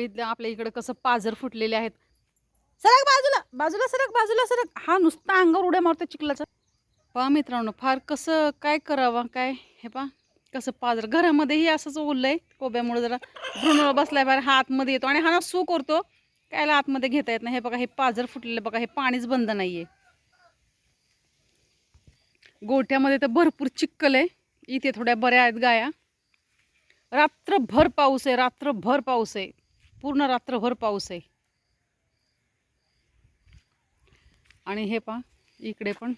इथलं आपल्या इकडं कसं पाझर फुटलेले आहेत. सरक बाजूला बाजूला सरक बाजूला सरक. हा नुसता अंगावर उड्या मारतो चिखलाचा. पहा मित्रांनो फार कसं काय करावं काय? हे पहा कसं पाजर. घरामध्येही असंच ओललंय कोब्यामुळे जरा भ्रूण बसलाय बाहेर हा आतमध्ये येतो आणि हा ना सू करतो. कायला आतमध्ये घेता येत नाही. हे बघा हे पाजर फुटलेलं बघा हे पाणीच बंद नाहीये. गोठ्यामध्ये तर भरपूर चिक्कल आहे. इथे थोड्या बऱ्या आहेत गाया. रात्रभर पाऊस आहे रात्रभर पाऊस आहे. पूर्ण रात्रभर पाऊस आहे. आणि हे पहा इकडे पण.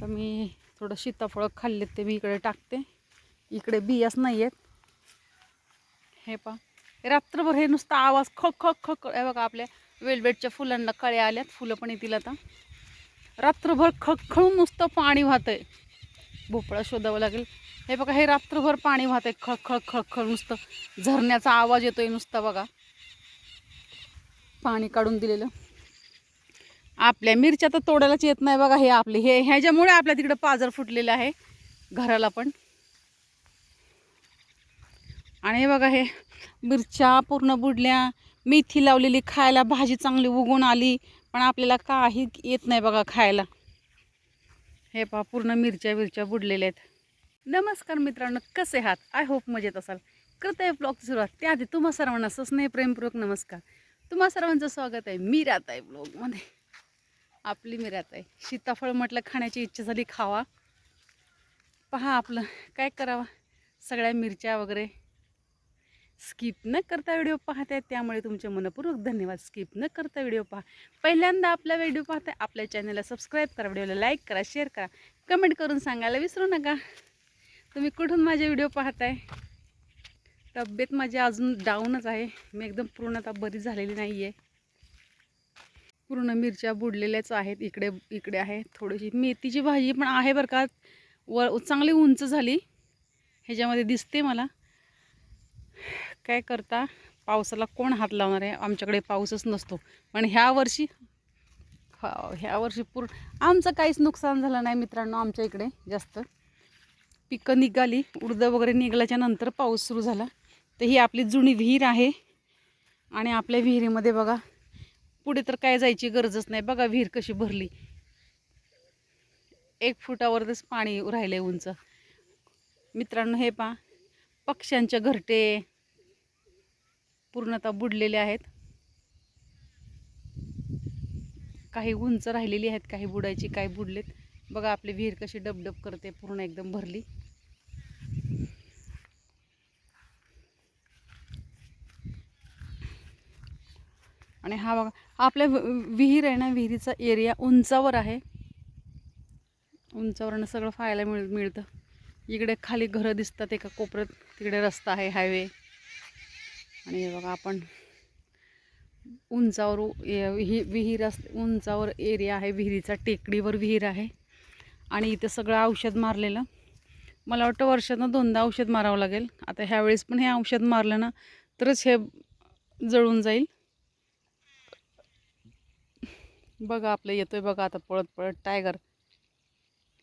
तर मी थोडं सीताफळं खाल्लेत ते मी इकडे टाकते. इकडे बियाच नाही आहेत हे पहा रात्रभर हे नुसतं आवाज खक खक खक हे बघा आपल्या वेलवेटच्या फुलांना कळ्या आल्यात. फुलं पण येतील आता. रात्रभर खखळून नुसतं पाणी वाहतंय. भोपळा शोधावं लागेल. हे बघा हे रात्रभर पाणी वाहत आहे खळ खळ नुसतं झरण्याचा आवाज येतोय नुसता बघा. पाणी काढून दिलेलं. आपल्या मिरच्या तर तोडायलाच येत नाही बघा हे आपले. हे ह्याच्यामुळे आपल्या तिकडं पाजर फुटलेलं आहे. घराला पण. आणि हे बघा हे मिरच्या पूर्ण बुडल्या. मेथी लावलेली खायला भाजी चांगली उगवून आली. पण आपल्याला काही येत नाही बघा खायला. हे पहा पूर्ण मिरच्या विरच्या बुडलेल्या आहेत. नमस्कार मित्रांनो कसे आहात? आय होप मजेत असाल. करता आहे ब्लॉगची सुरुवात. त्याआधी तुम्हा सर्वांना सस्नेह प्रेमपूर्वक नमस्कार. तुम्हा सर्वांचं स्वागत आहे मी राहत आहे ब्लॉगमध्ये. आपली मी राहत आहे सीताफळ म्हटलं खाण्याची इच्छा झाली खावा. पहा आपलं काय करावा? सगळ्या मिरच्या वगैरे स्किप न करता व्हिडिओ पाहत आहेत त्यामुळे तुमचे मनपूर्वक धन्यवाद. स्किप न करता व्हिडिओ पहा. पहिल्यांदा आपला व्हिडिओ पाहताय आपल्या चॅनलला सबस्क्राईब करा व्हिडिओला लाईक करा शेअर करा. कमेंट करून सांगायला विसरू नका. तुम्ही कुठून माझे व्हिडिओ पाहताय? तब्येत माझी अजून डाऊनच आहे. मी एकदम पूर्णतः बरी झालेली नाही आहे पूर्ण मिरच्या बुडलेल्याच आहेत. इकडे इकडे आहे थोडीशी. मेथीची भाजी पण आहे बरं का. व चांगली उंच झाली. ह्याच्यामध्ये दिसते मला. काय करता? पावसाला कोण हात लावणार आहे? आमच्याकडे पाऊसच नसतो. पण ह्या वर्षी ह्या वर्षी पूर्ण आमचं काहीच नुकसान झालं नाही मित्रांनो आमच्या इकडे जास्त. पिकं निघाली उडदं वगैरे निघाल्याच्या नंतर पाऊस सुरू झाला. तर ही आपली जुनी विहीर आहे. आणि आपल्या विहिरीमध्ये बघा पुढे तर काय जायची गरजच नाही. बघा विहीर कशी भरली. एक फुटावरच पाणी राहिलं आहे उंच. मित्रांनो हे पा पक्ष्यांच्या घरटे पूर्णतः बुडलेले आहेत. काही उंच राहिलेली आहेत काही बुडायची काही बुडलेत. बघा आपली विहीर कशी डबडब करते पूर्ण एकदम भरली. आणि हा बघा आपल्या विहीर आहे ना विहिरीचा एरिया उंचावर आहे. उंचावरनं सगळं पाहायला मिळ मिळतं. इकडे खाली घरं दिसतात एका कोपऱ्यात. तिकडे रस्ता आहे हायवे. आणि हे बघा आपण उंचावर उ- विहीर अस उंचावर एरिया आहे विहिरीचा टेकडीवर विहीर आहे. आणि इथं सगळं औषध मारलेलं. मला वाटतं वर्षातनं दोनदा औषध मारावं लागेल. आता ह्यावेळेस पण हे औषध मारलं ना तरच हे जळून जाईल. बघा आपलं येतोय बघा आता पळत पळत टायगर.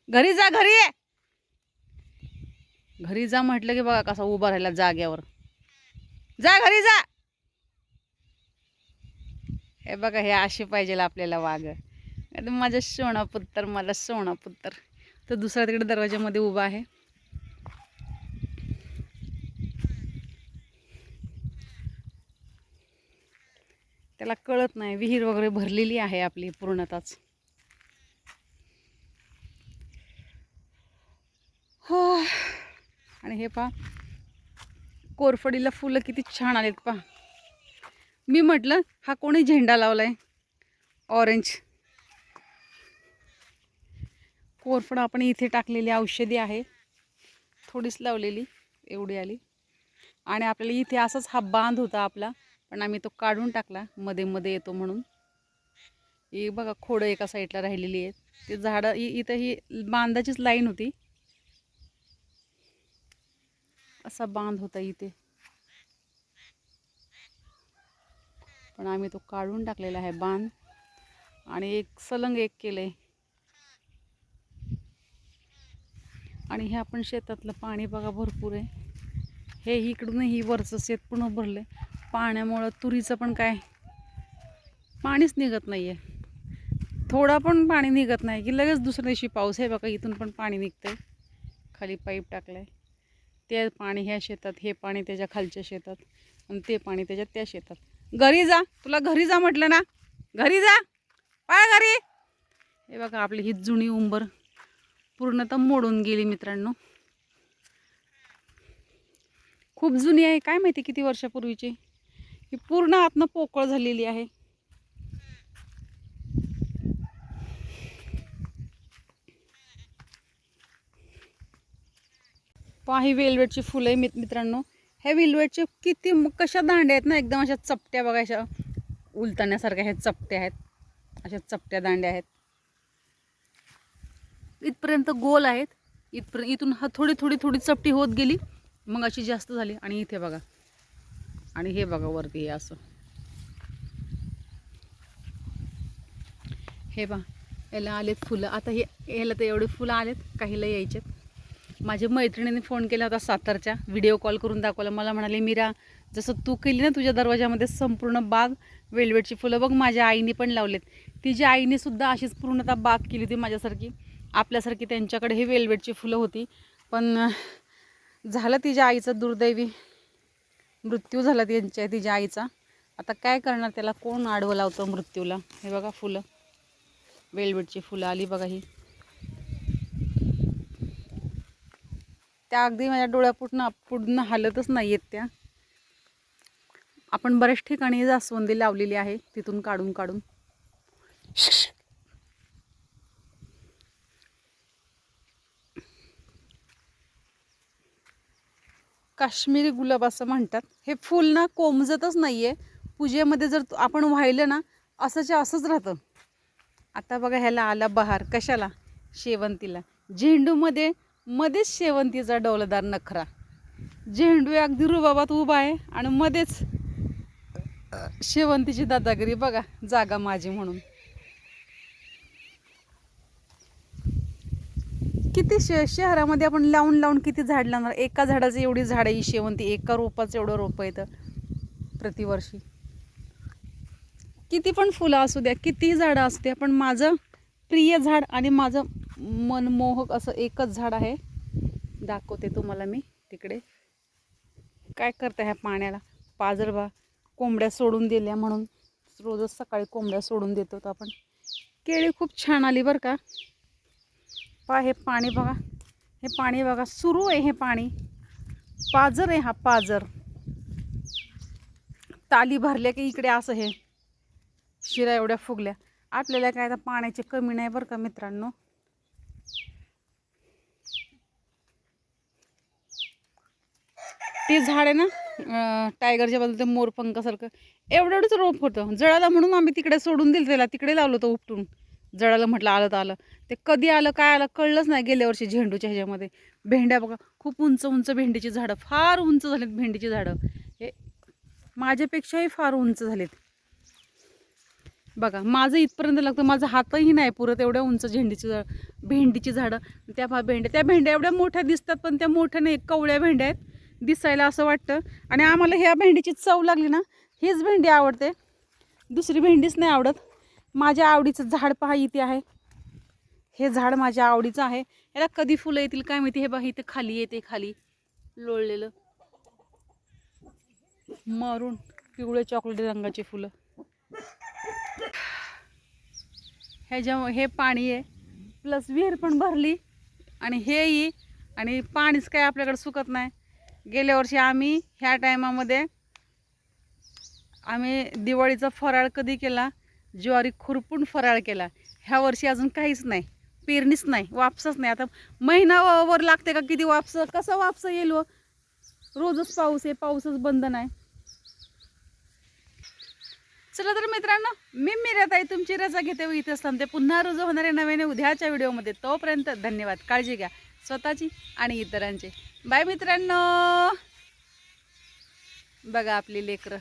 घरी जा घरी घरी जा म्हटलं की बघा कसा उभा राहिला जाग्यावर. जा घरी जा. हे बघा हे अशी पाहिजे आपल्याला वाघ. माझं सोना पुत्तर मला सोना पुत्तर तर दुसरा तिकडे दरवाज्यामध्ये उभा आहे. त्याला कळत नाही विहीर वगैरे भरलेली आहे आपली पूर्णताच. हो. आणि हे पहा कोरफडीला फुलं किती छान आलेत पहा. मी म्हटलं हा कोणी झेंडा लावला आहे ऑरेंज कोरफड आपण इथे टाकलेली औषधी आहे. थोडीच लावलेली एवढी आली. आणि आपल्याला इथे असाच हा बांध होता आपला पण आम्ही तो काढून टाकला मध्ये मध्ये येतो म्हणून. ही बघा खोडं एका साईडला राहिलेली आहेत. ते झाडं इथं ही बांधाचीच लाईन होती. असा बांध होता इथे. पण आम्ही तो काढून टाकलेला आहे बांध. आणि एक सलंग एक केलंय. आणि हे आपण शेतातलं पाणी बघा भरपूर आहे. हे इकडूनही वरचं शेत पूर्ण भरलं पाण्यामुळं तुरीचं पण काय पाणीच निघत नाही आहे थोडा पण पाणी निघत नाही की लगेच दुसऱ्या दिवशी पाऊस आहे बघा इथून पण पाणी निघतंय. खाली पाईप टाकलाय. ते पाणी ह्या शेतात हे पाणी त्याच्या खालच्या शेतात आणि ते पाणी त्याच्यात त्या शेतात. घरी जा. तुला घरी जा म्हटलं ना. घरी जा. पाय घरी. हे बघा आपली ही जुनी उंबर पूर्णतः मोडून गेली मित्रांनो. खूप जुनी आहे. काय माहिती किती वर्षापूर्वीची. ही पूर्ण आतनं पोकळ झालेली आहे. पहा ही वेलवेटची फुलं आहे मित मित्रांनो. ह्या वेलवेटचे किती कशा दांड्या आहेत ना? एकदम अशा चपट्या बघा अशा उलताण्यासारख्या ह्या चपट्या आहेत. अशा चपट्या दांड्या आहेत. इथपर्यंत गोल आहेत. इथपर्यंत इथून हा थोडी थोडी थोडी चपटी होत गेली. मग अशी जास्त झाली. आणि इथे बघा. आणि हे बघा वरती हे असं. हे बा याला आलेत फुलं. आता हे याला तर एवढे फुलं आलेत काहीला यायचेत. माझ्या मैत्रिणीने फोन केला होता सातारच्या. व्हिडिओ कॉल करून दाखवला. मला म्हणाले मीरा जसं तू केली ना तुझ्या दरवाजामध्ये संपूर्ण बाग वेलवेटची फुलं बघ माझ्या आईने पण लावलेत. तिच्या आईने सुद्धा अशीच पूर्णतः बाग केली होती माझ्यासारखी. आपल्यासारखी त्यांच्याकडे ही वेलवेटची फुलं होती. पण झालं तिच्या आईचं दुर्दैवी मृत्यू झाला त्यांच्या तिच्या आईचा. आता काय करणार त्याला? कोण आडवं लावतं मृत्यूला? हे बघा फुलं. वेलवेटची फुलं आली बघा ही. त्या अगदी माझ्या डोळ्यापुढनं पुढनं हालतच नाही आहेत त्या. आपण बऱ्याच ठिकाणी जास्वंदी लावलेली आहे तिथून काढून काढून. काश्मीरी गुलाब असं म्हणतात. हे फूल ना कोमजतच नाही आहे पूजेमध्ये जर आपण वाहिलं ना असंच्या असंच राहतं. आता बघा ह्याला आला बहार. कशाला? शेवंतीला. झेंडूमध्ये मध्येच शेवंतीचा डौलदार नखरा. झेंडू अगदी रुबाबात उभा आहे आणि मध्येच शेवंतीची दादागिरी बघा जागा माझी म्हणून. किती शे शहरामध्ये आपण लावून लावून किती झाड लावणार? एका झाडाची एवढी झाड आहे ही शेवंती एका रोपाचं एवढं रोपं येतं प्रतिवर्षी. किती पण फुलं असू द्या कितीही झाडं असू द्या पण माझं प्रिय झाड आणि माझं मनमोहक असं एकच झाड आहे. दाखवते तुम्हाला मी तिकडे. काय करता ह्या पाण्याला? पाजरबा कोंबड्या सोडून दिल्या म्हणून. रोजच सकाळी कोंबड्या सोडून देतो आपण. केळी खूप छान आली बरं का. पहा हे पाणी बघा. हे पाणी बघा सुरू आहे हे पाणी. पाजर आहे हा पाजर. ताली भरल्या की इकडे असं हे. शिरा एवढ्या फुगल्या. आपल्याला काय आता पाण्याची कमी नाही बरं का मित्रांनो. ते झाड आहे ना टायगरच्या बाजूला ते मोरपंखासारखं एवढं एवढंच रोप होतं. जळाला म्हणून आम्ही तिकडे सोडून दिलं त्याला. तिकडे लावलं होतं उपटून. जळालं म्हटलं आलं तर आलं. ते कधी आलं काय आलं कळलंच नाही गेल्या वर्षी झेंडूच्या ह्याच्यामध्ये. भेंड्या बघा खूप उंच उंच भेंडीची झाडं. फार उंच झालीत भेंडीची झाडं. हे माझ्यापेक्षाही फार उंच झालीत. बघा माझं इथपर्यंत लागतं माझा हातही नाही पुरत एवढ्या उंच झेंडीची झाड भेंडीची झाडं. त्या भा भेंड्या त्या भेंड्या एवढ्या मोठ्या दिसतात पण त्या मोठ्या नाही कवळ्या भेंड्या आहेत. दिसायला असं वाटतं. आणि आम्हाला ह्या भेंडीची चव लागली ना हीच भेंडी आवडते. दुसरी भेंडीच नाही आवडत. माझ्या आवडीचं झाड पहा इथे आहे. हे झाड माझ्या आवडीचं आहे. याला कधी फुलं येतील काय माहिती? हे बघा इथे खाली येते खाली. लोळलेलं. मारून पिवळे चॉकलेटी रंगाची फुलं. ह्याच्या हे पाणी आहे. प्लस विहीर पण भरली आणि हेही आणि पाणीच काय आपल्याकडे सुकत नाही. गेल्या वर्षी आम्ही ह्या टायमामध्ये आम्ही दिवाळीचा फराळ कधी केला? ज्वारी खुरपून फराळ केला. ह्या वर्षी अजून काहीच नाही. पेरणीच नाही. वापसच नाही. आता महिना वर लागते का किती वापस? कसं वापस येईल रोजच पाऊस आहे. पाऊसच बंद नाही. चला तर मित्रांनो मी मिराताई तुमची रजा घेते व इथेच थांबते पुन्हा रुजू होणारे नव्याने उद्याच्या व्हिडिओमध्ये. तोपर्यंत धन्यवाद. काळजी घ्या. स्वतःची आणि इतरांची. बाय मित्रांनो. बघा आपली लेकरं.